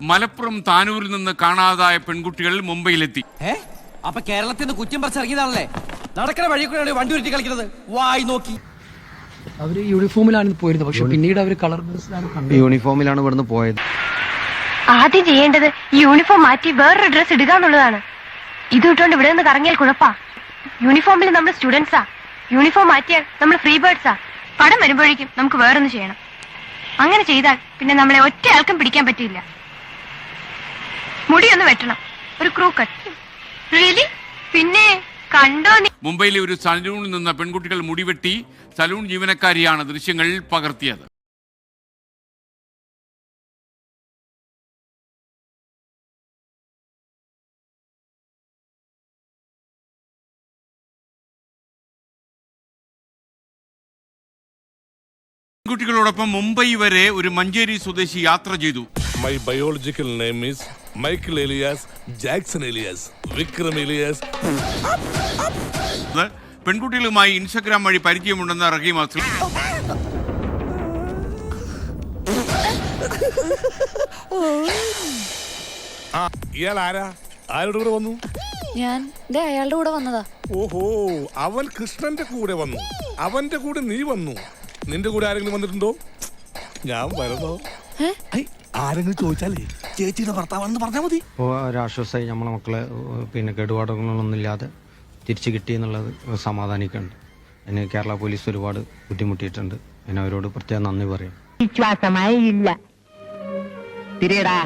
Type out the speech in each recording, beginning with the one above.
മലപ്പുറം താനൂരിൽ നിന്ന് കാണാതായ പെൺകുട്ടികൾ മുംബൈയിലെത്തി. അപ്പൊ കേരളത്തിൽ നിന്ന് കുറ്റം പറിച്ചിറങ്ങിയതാണല്ലേ? നടക്കുന്ന വഴി കൂടെയാണ് വണ്ടി ഉരുട്ടി കളിക്കുന്നത്. വായി നോക്കി. അവർ യൂണിഫോമിലാണ് പോയിരുന്നത്. പക്ഷെ പിന്നീട് അവർ കളർ യൂണിഫോമിലാണ് ഇവിടുന്ന് പോയത്. ആദ്യം ചെയ്യേണ്ടത് ഈ യൂണിഫോം മാറ്റി വേറൊരു ഡ്രസ് ഇടുക എന്നുള്ളതാണ്. ഇത് ഇട്ടുകൊണ്ട് ഇവിടെ നിന്ന് കറങ്ങിയാൽ കുഴപ്പാ. യൂണിഫോമിൽ നമ്മൾ സ്റ്റുഡൻസാ യൂണിഫോം മാറ്റിയാൽ നമ്മൾ ഫ്രീ ബേർഡ്സാ പടം വരുമ്പോഴേക്കും നമുക്ക് വേറൊന്ന് ചെയ്യണം. അങ്ങനെ ചെയ്താൽ പിന്നെ നമ്മളെ ഒറ്റ ആൾക്കും പിടിക്കാൻ പറ്റില്ല മുടിയൊന്ന് വെട്ടണം. ഒരു ക്രൂ കട്ട്. റിയലി പിന്നെ കണ്ടോ മുംബൈയിലെ ഒരു സലൂണിൽ നിന്ന് പെൺകുട്ടികൾ മുടിവെട്ടി സലൂൺ ജീവനക്കാരിയാണ് ദൃശ്യങ്ങൾ പകർത്തിയത്. പെൺകുട്ടികളോടൊപ്പം മുംബൈ വരെ ഒരു മഞ്ചേരി സ്വദേശി യാത്ര ചെയ്തു. My biological name is Michael alias Jackson alias Vikram alias പെൺകുട്ടികളുമായി Instagram വഴി പരിചയമുണ്ടെന്ന് റഹീം അസ്ലം ആ ഇയാൾ ആരാ? ആരുടെ കൂടെ വന്നു? ഞാൻ ദേ അയാളുടെ കൂടെ വന്നതാ. ഓഹോ അവൻ കൃഷ്ണന്റെ കൂടെ വന്നു. അവന്റെ കൂടെ നീ വന്നു. നിന്റെ കൂടെ ആരെങ്കിലും വന്നിട്ടുണ്ടോ? ഞാൻ വരണോ ഐ, ആരെങ്കിലും ചോദിച്ചാലേ ചേച്ചിയുടെ ഭർത്താവാണെന്ന് പറഞ്ഞാൽ മതി. അപ്പോൾ ഒരാശ്വാസമായി നമ്മളെ മക്കളെ ഏഹ്, പിന്നെ കേടുപാടുകളൊന്നും ഇല്ലാതെ തിരിച്ചു കിട്ടി എന്നുള്ളത് സമാധാനിക്കുന്നുണ്ട്. അതിന് കേരള പോലീസ് ഒരുപാട് ബുദ്ധിമുട്ടിയിട്ടുണ്ട്. അതിന് അവരോട് പ്രത്യേകം നന്ദി പറയാം. വിശ്വാസമായി ഇല്ല. തിരിയടാ.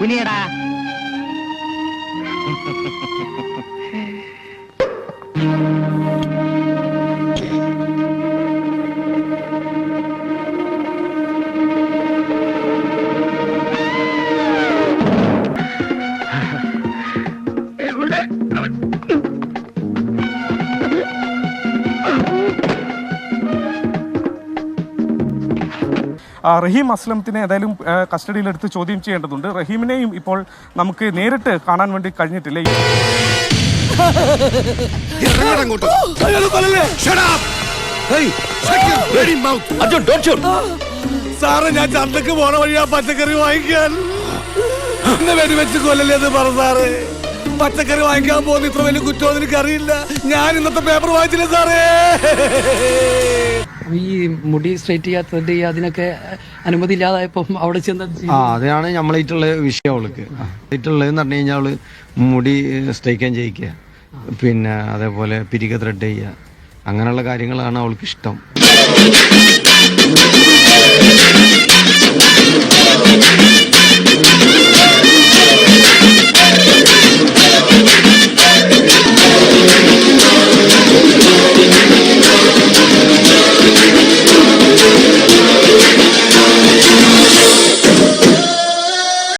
കുനിയടാ. റഹീം അസ്ലമത്തിനെ ഏതായാലും കസ്റ്റഡിയിലെടുത്ത് ചോദ്യം ചെയ്യേണ്ടതുണ്ട്. റഹീമിനെയും ഇപ്പോൾ നമുക്ക് നേരിട്ട് കാണാൻ വേണ്ടി കഴിഞ്ഞിട്ടില്ല? സാറേ ഞാൻ ചന്തക്ക് പോണ വഴി ആ പച്ചക്കറി വാങ്ങിക്കാൻ. എന്നെ വെടിവെച്ച് കൊല്ലല്ലേ എന്ന് പറ സാറേ. പച്ചക്കറി വാങ്ങിക്കാൻ പോകുന്ന ഇത്ര വലിയ കുറ്റം എനിക്കറിയില്ല. ഞാൻ ഇന്നത്തെ പേപ്പർ വായിച്ചില്ല സാറേ? ഈ മുടി സ്ട്രൈറ്റ് ചെയ്യുക അതിനൊക്കെ അനുമതി ഇല്ലാതായപ്പം അവിടെ ചെന്ന് ആ അതിനാണ് നമ്മളായിട്ടുള്ള വിഷയം അവൾക്ക്. ആയിട്ടുള്ളതെന്ന് പറഞ്ഞു കഴിഞ്ഞാൽ അവൾ മുടി സ്ട്രൈക്കാൻ ചെയ്യിക്കുക. പിന്നെ അതേപോലെ പിരിക ത്രെഡ് ചെയ്യുക. അങ്ങനെയുള്ള കാര്യങ്ങളാണ് അവൾക്ക് ഇഷ്ടം